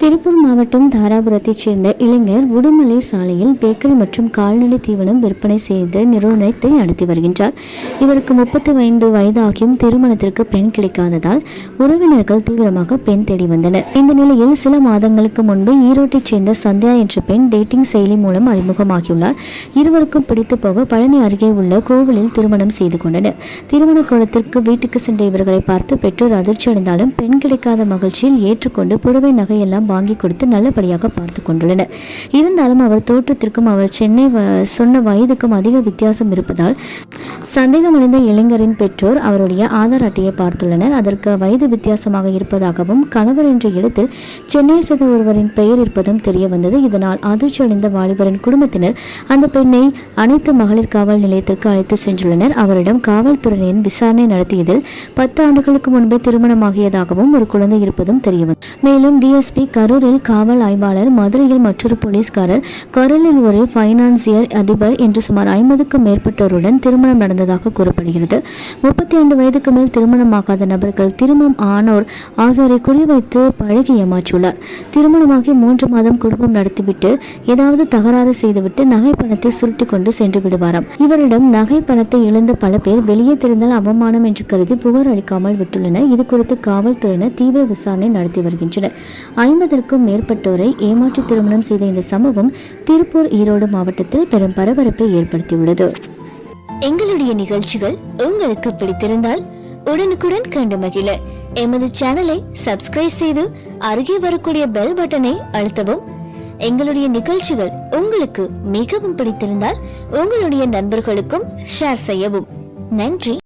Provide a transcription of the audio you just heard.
திருப்பூர் மாவட்டம் தாராபுரத்தைச் சேர்ந்த இளைஞர் உடுமலை சாலையில் பேக்கரி மற்றும் கால்நடை தீவனம் விற்பனை செய்து நிறுவனத்தை நடத்தி வருகின்றார். இவருக்கு முப்பத்தி ஐந்து வயதாகியும் திருமணத்திற்கு பெண் கிடைக்காததால் உறவினர்கள் தீவிரமாக பெண் தேடி வந்தனர். இந்த நிலையில் சில மாதங்களுக்கு முன்பு ஈரோட்டைச் சேர்ந்த சந்தியா என்ற பெண் டேட்டிங் செயலி மூலம் அறிமுகமாகியுள்ளார். இருவருக்கும் பிடித்து போக பழனி அருகே உள்ள கோவிலில் திருமணம் செய்து கொண்டனர். திருமண குளத்திற்கு வீட்டுக்கு சென்ற இவர்களை பார்த்து பெற்றோர் அதிர்ச்சி அடைந்தாலும் பெண் கிடைக்காத மகிழ்ச்சியில் ஏற்றுக்கொண்டு புடவை நகையெல்லாம் எல்லாம் வாங்கி கொடுத்து நல்லபடியாக பார்த்து கொண்டுள்ளனர். இருந்தாலும் அவர் தோற்றத்திற்கும் அவர் சென்னை சொன்ன வயதுக்கும் அதிக வித்தியாசம் இருப்பதால் சந்தேகமடைந்த இளைஞரின் பெற்றோர் அவருடைய ஆதார் அட்டையை பார்த்துள்ளனர். அதற்கு வயது வித்தியாசமாக இருப்பதாகவும் கணவர் என்ற இடத்தில் சென்னையை சேர்ந்த ஒருவரின் பெயர் இருப்பதும் தெரிய வந்தது. இதனால் அதிர்ச்சி அடைந்த வாலிபரின் குடும்பத்தினர் அந்த பெண்ணை அனைத்து மகளிர் காவல் நிலையத்திற்கு அழைத்து சென்றுள்ளனர். அவரிடம் காவல்துறையின் விசாரணை நடத்தியதில் பத்து ஆண்டுகளுக்கு முன்பே திருமணமாகியதாகவும் ஒரு குழந்தை இருப்பதும் தெரியவந்தது மேலும் டிஎஸ்பி கரூரில் காவல் ஆய்வாளர் மதுரையில் மற்றொரு போலீஸ்காரர் கரூரில் ஒரு ஃபைனான்சியர் அதிபர் என்று சுமார் ஐம்பதுக்கும் மேற்பட்டோருடன் திருமணம் நடந்ததாக கூறப்படுகிறது. முப்பத்தி ஐந்து வயதுக்கு மேல் திருமணமாகாத நபர்கள் திருமணம் ஆனோர் ஆகியோரை குறிவைத்து பழகி ஏமாற்றியுள்ளார். திருமணமாகி மூன்று மாதம் குடும்பம் நடத்திவிட்டு ஏதாவது தகராறு செய்துவிட்டு நகை பணத்தை சுருட்டி கொண்டு சென்று விடுவாராம். இவரிடம் நகை பணத்தை இழந்த பல பேர் வெளியே தெரிந்தால் அவமானம் என்று கருதி புகார் அளிக்காமல் விட்டுள்ளனர். இது குறித்து காவல்துறையினர் தீவிர விசாரணை நடத்தி வருகின்றனர். ஐம்பதற்கும் மேற்பட்டோரை ஏமாற்றி திருமணம் செய்த இந்த சம்பவம் திருப்பூர் ஈரோடு மாவட்டத்தில் பெரும் பரபரப்பை ஏற்படுத்தியுள்ளது. எங்களுடைய நிகழ்ச்சிகள் உங்களுக்கு பிடித்திருந்தால் உடனுக்குடன் கண்டு மகிழ. எமது சேனலை சப்ஸ்கிரைப் செய்து அருகே வரக்கூடிய பெல் பட்டனை அழுத்தவும். எங்களுடைய நிகழ்ச்சிகள் உங்களுக்கு மிகவும் பிடித்திருந்தால் உங்களுடைய நண்பர்களுக்கும் ஷேர் செய்யவும். நன்றி.